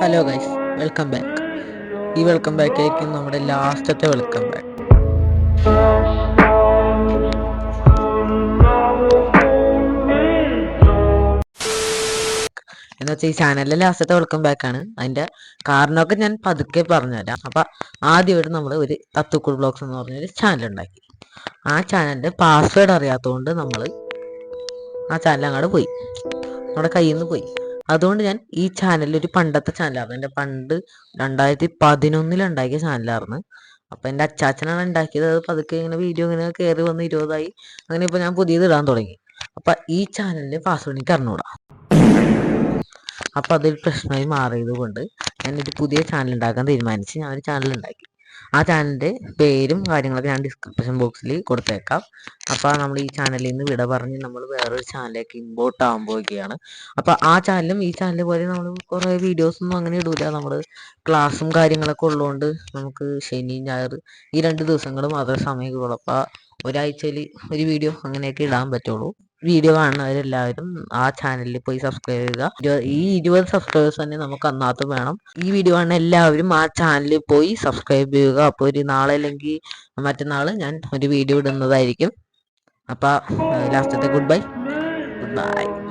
Hello guys welcome back ഈ welcome back ആയിരിക്കും നമ്മുടെ ലാസ്റ്റത്തെ വെൽക്കം ബാക്ക് എന്ന് വെച്ചാൽ ഈ ചാനലിലെ ലാസ്റ്റത്തെ വെൽക്കം ബാക്ക് ആണ് അതിന്റെ കാരണമൊക്കെ ഞാൻ പതുക്കെ പറഞ്ഞുതരാം. അപ്പൊ ആദ്യമായിട്ട് നമ്മൾ ഒരു തത്തുക്കുൾ ബ്ലോഗ്സ് എന്ന് പറഞ്ഞൊരു ചാനൽ ഉണ്ടാക്കി. ആ ചാനലിന്റെ പാസ്വേഡ് അറിയാത്തതുകൊണ്ട് നമ്മൾ ആ ചാനൽ അങ്ങോട്ട് പോയി. നമ്മുടെ കയ്യിൽ നിന്ന് പോയി. അതുകൊണ്ട് ഞാൻ ഈ ചാനൽ ഒരു പണ്ടത്തെ ചാനലായിരുന്നു എന്റെ പണ്ട് രണ്ടായിരത്തി പതിനൊന്നിൽ ഉണ്ടാക്കിയ ചാനലായിരുന്നു അപ്പം എന്റെ അച്ചാച്ചനാണ് ഉണ്ടാക്കിയത്. അത് പതുക്കെ ഇങ്ങനെ വീഡിയോ ഇങ്ങനെ കയറി വന്ന് ഇരുപതായി. അങ്ങനെ ഇപ്പോൾ ഞാൻ പുതിയത് ഇടാൻ തുടങ്ങി. അപ്പം ഈ ചാനലിന്റെ പാസ്വേഡ് എനിക്ക് അറിഞ്ഞൂടാ. അപ്പം അതൊരു പ്രശ്നമായി മാറിയത് കൊണ്ട് ഞാനൊരു പുതിയ ചാനൽ ഉണ്ടാക്കാൻ തീരുമാനിച്ച് ഞാനൊരു ചാനൽ ഉണ്ടാക്കി. ആ ചാനലിന്റെ പേരും കാര്യങ്ങളൊക്കെ ഞാൻ ഡിസ്ക്രിപ്ഷൻ ബോക്സിൽ കൊടുത്തേക്കാം. അപ്പോൾ നമ്മൾ ഈ ചാനലിൽ നിന്ന് വിട പറഞ്ഞ് നമ്മൾ വേറൊരു ചാനലിലേക്ക് ഇമ്പോർട്ട് ആകാൻ പോവുകയാണ്. അപ്പോൾ ആ ചാനലും ഈ ചാനൽ പോലെ നമ്മൾ കുറേ വീഡിയോസ് ഒന്നും അങ്ങനെ ഇടൂല. നമ്മൾ ക്ലാസ്സും കാര്യങ്ങളൊക്കെ ഉള്ളതുകൊണ്ട് നമുക്ക് ശനി ഞായർ ഈ രണ്ട് ദിവസങ്ങളും അതേ സമയം കിട്ടുള്ളൂ അപ്പോൾ ഒരാഴ്ചയിൽ ഒരു വീഡിയോ അങ്ങനെയൊക്കെ ഇടാൻ പറ്റുള്ളൂ. വീഡിയോ കാണുന്നവരെല്ലാവരും ആ ചാനലിൽ പോയി സബ്സ്ക്രൈബ് ചെയ്യുക. ഈ ഇരുപത് സബ്സ്ക്രൈബേഴ്സ് തന്നെ നമുക്ക് അന്നാത്തും വേണം. ഈ വീഡിയോ കാണുന്ന എല്ലാവരും ആ ചാനലിൽ പോയി സബ്സ്ക്രൈബ് ചെയ്യുക. അപ്പോൾ ഒരു നാളെ അല്ലെങ്കിൽ മറ്റന്നാൾ ഞാൻ ഒരു വീഡിയോ ഇടുന്നതായിരിക്കും. അപ്പോൾ ലാസ്റ്റത്തെ ഗുഡ് ബൈ ഗുഡ് ബൈ